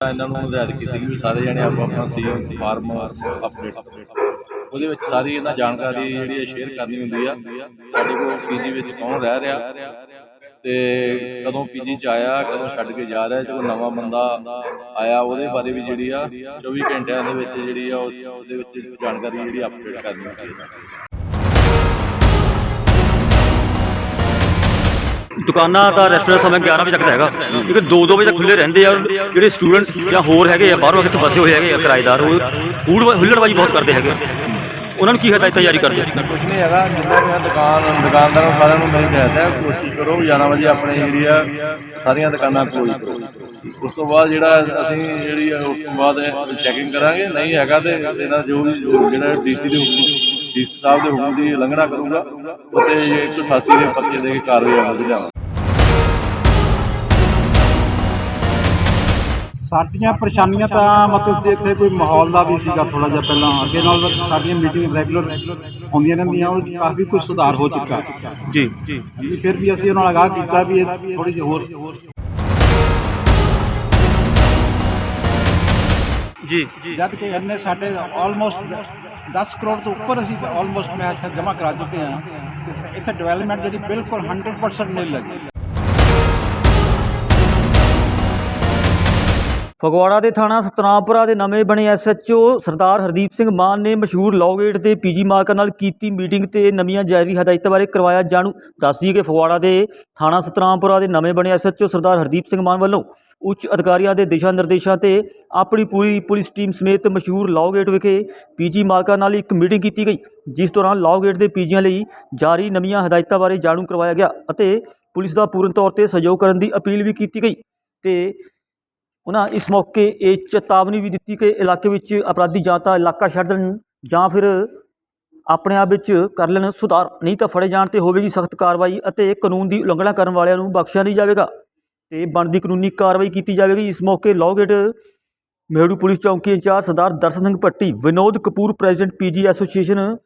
ਇਹਨਾਂ ਨੂੰ ਹਦਾਇਤ ਕੀਤੀ ਵੀ ਸਾਰੇ ਜਣੇ ਆਪੋ ਆਪਣਾ ਸੀਐਮ ਫਾਰਮ ਅਪਡੇਟ ਉਹਦੇ ਵਿੱਚ ਸਾਰੀ ਇਹਨਾਂ ਜਾਣਕਾਰੀ ਜਿਹੜੀ ਹੈ ਸ਼ੇਅਰ ਕਰਨੀ ਹੁੰਦੀ ਆ, ਸਾਡੇ ਕੋਲ ਪੀਜੀ ਵਿੱਚ ਕੌਣ ਰਹਿ ਰਿਹਾ? ਤੇ ਕਦੋਂ ਪੀਜੀ ਚ ਆਇਆ, ਕਦੋਂ ਛੱਡ ਕੇ ਜਾ ਰਿਹਾ, ਜਦੋਂ ਨਵਾਂ ਬੰਦਾ ਆਇਆ, ਉਹਦੇ ਬਾਰੇ ਵੀ ਜਿਹੜੀ ਆ 24 ਘੰਟਿਆਂ ਦੇ ਵਿੱਚ ਜਿਹੜੀ ਆ, ਉਸ ਉਹਦੇ ਵਿੱਚ ਜਾਣਕਾਰੀ ਜਿਹੜੀ ਅਪਡੇਟ ਕਰਨੀ ਹੁੰਦੀ ਹੈ ਦੁਕਾਨਾਂ ਦਾ ਰੈਸਟੋਰੈਂਟ ਸਮੇਂ 11 ਵਜੇ ਤੱਕ ਦਾ ਹੈਗਾ। ਕਿਉਂਕਿ 2-2 ਵਜੇ ਤੱਕ ਖੁੱਲੇ ਰਹਿੰਦੇ ਆ। ਜਿਹੜੇ ਸਟੂਡੈਂਟਸ ਜਾਂ ਹੋਰ ਹੈਗੇ ਆ, ਬਾਹਰੋਂ ਕਿਤੇ ਫਸੇ ਹੋਏ ਹੈਗੇ ਆ, ਕਿਰਾਏਦਾਰ। ਉਹ ਫੂਡ ਹੁੱਲੜਬਾਜੀ ਬਹੁਤ ਕਰਦੇ ਹੈਗੇ। ਉਹਨਾਂ ਨੂੰ ਕੀ ਹਦਾਇਤਾਂ ਜਾਰੀ ਕਰਦੇ? ਕੁਛ ਨਹੀਂ ਹੈਗਾ। ਜਿੰਨਾ ਵੀ ਦੁਕਾਨ ਦੁਕਾਨਦਾਰਾਂ ਸਾਰਿਆਂ ਨੂੰ ਮੇਰੀ ਹਦਾਇਤ ਹੈ ਕੋਸ਼ਿਸ਼ ਕਰੋ ਵੀ 11 ਵਜੇ ਆਪਣੇ ਜਿਹੜੀ ਆ, ਸਾਰੀਆਂ ਦੁਕਾਨਾਂ ਕਲੋਜ਼ ਕਰੋ। ਉਸ ਤੋਂ ਬਾਅਦ ਜਿਹੜਾ ਅਸੀਂ ਜਿਹੜੀ ਆ, ਉਸ ਤੋਂ ਬਾਅਦ ਚੈਕਿੰਗ ਕਰਾਂਗੇ। ਨਹੀਂ ਹੈਗਾ ਤੇ ਇਹਨਾਂ ਜੋ ਵੀ ਜੋ ਜਿਹੜਾ ਡੀਸੀ ਦੇ ਹੁਕਮ ਡੀਸੀ ਸਾਹਿਬ ਦੇ ਹੁਕਮ ਦੀ ਉਲੰਘਣਾ ਕਰੂਗਾ। ਉਤੇ 188 ਦੇ ਪਰਚੇ ਦੇ ਕੇ ਕਾਰਵਾਈ ਅਮਲ ਚ ਲਿਆਵਾਂਗੇ। ਸਾਡੀਆਂ ਪਰੇਸ਼ਾਨੀਆਂ ਤਾਂ ਮਤਲਬ ਸੀ ਇੱਥੇ ਕੋਈ ਮਾਹੌਲ ਦਾ ਵੀ ਸੀਗਾ ਥੋੜਾ ਜਿਹਾ ਪਹਿਲਾਂ। ਅੱਗੇ ਨਾਲ ਸਾਡੀਆਂ ਮੀਟਿੰਗ ਰੈਗੂਲਰ ਹੁੰਦੀਆਂ ਰਹਿੰਦੀਆਂ ਉਹ ਕਾਫੀ ਕੁਝ ਸੁਧਾਰ ਹੋ ਚੁੱਕਾ। ਜੀ। ਜੀ ਫਿਰ ਵੀ ਅਸੀਂ ਉਹਨਾਂ ਨਾਲ ਅਗਾਹ ਕੀਤਾ ਵੀ ਇਹ ਥੋੜੀ ਜਿਹੀ ਹੋਰ ਜੀ। ਜਦ ਕਿ ਇੰਨੇ ਸਾਡੇ ਆਲਮੋਸਟ 10 ਕਰੋੜ ਤੋਂ ਉੱਪਰ ਅਸੀਂ ਆਲਮੋਸਟ ਮੈਂ ਅੱਛਾ ਜਮ੍ਹਾਂ ਕਰਾ ਚੁੱਕੇ ਹਾਂ। ਇੱਥੇ ਡਿਵੈਲਪਮੈਂਟ ਜਿਹੜੀ ਬਿਲਕੁਲ 100% ਨਹੀਂ ਲੱਗੀ। ਫਗਵਾੜਾ ਦੇ ਥਾਣਾ ਸਤਨਾਮਪੁਰਾ ਦੇ ਨਵੇਂ ਬਣੇ ਐਸਐਚਓ ਸਰਦਾਰ ਹਰਦੀਪ ਸਿੰਘ ਮਾਨ ਨੇ ਮਸ਼ਹੂਰ ਲੌਗੇਟ ਤੇ ਪੀਜੀ ਮਾਰਕਰ ਨਾਲ ਕੀਤੀ ਮੀਟਿੰਗ ਤੇ ਨਵੀਆਂ ਜਾਰੀ ਹਦਾਇਤਾਂ ਬਾਰੇ ਕਰਵਾਇਆ ਜਾਣੂ। ਦੱਸਦੀ ਕਿ ਫਗਵਾੜਾ ਦੇ ਥਾਣਾ ਸਤਨਾਮਪੁਰਾ ਦੇ ਨਵੇਂ ਬਣੇ ਐਸਐਚਓ ਸਰਦਾਰ ਹਰਦੀਪ ਸਿੰਘ ਮਾਨ ਵੱਲੋਂ ਉੱਚ ਅਧਿਕਾਰੀਆਂ ਦੇ ਦਿਸ਼ਾ ਨਿਰਦੇਸ਼ਾਂ ਤੇ ਆਪਣੀ ਪੂਰੀ ਪੁਲਿਸ ਟੀਮ ਸਮੇਤ ਮਸ਼ਹੂਰ ਲੌਗੇਟ ਵਿਖੇ ਪੀਜੀ ਮਾਰਕਰ ਨਾਲ ਇੱਕ ਮੀਟਿੰਗ ਕੀਤੀ ਗਈ, ਜਿਸ ਦੌਰਾਨ ਲੌਗੇਟ ਦੇ ਪੀਜੀਆਂ ਲਈ ਜਾਰੀ ਨਵੀਆਂ ਹਦਾਇਤਾਂ ਬਾਰੇ ਜਾਣੂ ਕਰਵਾਇਆ ਗਿਆ ਅਤੇ ਪੁਲਿਸ ਦਾ ਪੂਰਨ ਤੌਰ ਤੇ ਸਹਿਯੋਗ ਕਰਨ ਦੀ ਅਪੀਲ ਵੀ ਕੀਤੀ ਗਈ। ਤੇ ਉਹਨਾਂ ਇਸ ਮੌਕੇ ਇਹ ਚੇਤਾਵਨੀ ਵੀ ਦਿੱਤੀ ਕਿ ਇਲਾਕੇ ਵਿੱਚ ਅਪਰਾਧੀ ਜਾਂ ਤਾਂ ਇਲਾਕਾ ਛੱਡ ਦੇਣ ਜਾਂ ਫਿਰ ਆਪਣੇ ਆਪ ਵਿੱਚ ਕਰ ਲੈਣ ਸੁਧਾਰ। ਨਹੀਂ ਤਾਂ ਫੜੇ ਜਾਣ ਤੇ ਹੋਵੇਗੀ ਸਖਤ ਕਾਰਵਾਈ ਅਤੇ ਕਾਨੂੰਨ ਦੀ ਉਲੰਘਣਾ ਕਰਨ ਵਾਲਿਆਂ ਨੂੰ ਬਖਸ਼ਿਆ ਨਹੀਂ ਜਾਵੇਗਾ ਤੇ ਬਣਦੀ ਕਾਨੂੰਨੀ ਕਾਰਵਾਈ ਕੀਤੀ ਜਾਵੇਗੀ। ਇਸ ਮੌਕੇ ਲੌਗੇਟ ਮੇਹੜੂ ਪੁਲਿਸ ਚੌਂਕੀ in charge Sardar Darshan Singh Bhatti, Vinod Kapoor president PG association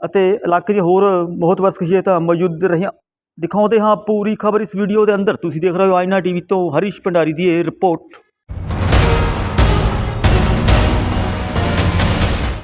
ਅਤੇ ਇਲਾਕੇ ਦੀਆਂ ਹੋਰ ਬਹੁਤ ਸ਼ਖਸੀਅਤਾਂ ਮੌਜੂਦ ਰਹੀਆਂ। ਦਿਖਾਉਂਦੇ ਹਾਂ ਪੂਰੀ ਖਬਰ ਇਸ ਵੀਡੀਓ ਦੇ ਅੰਦਰ। ਤੁਸੀਂ ਦੇਖ ਰਹੇ ਹੋ ਆਇਨਾ ਟੀਵੀ ਤੋਂ ਹਰੀਸ਼ ਭੰਡਾਰੀ ਦੀ ਇਹ ਰਿਪੋਰਟ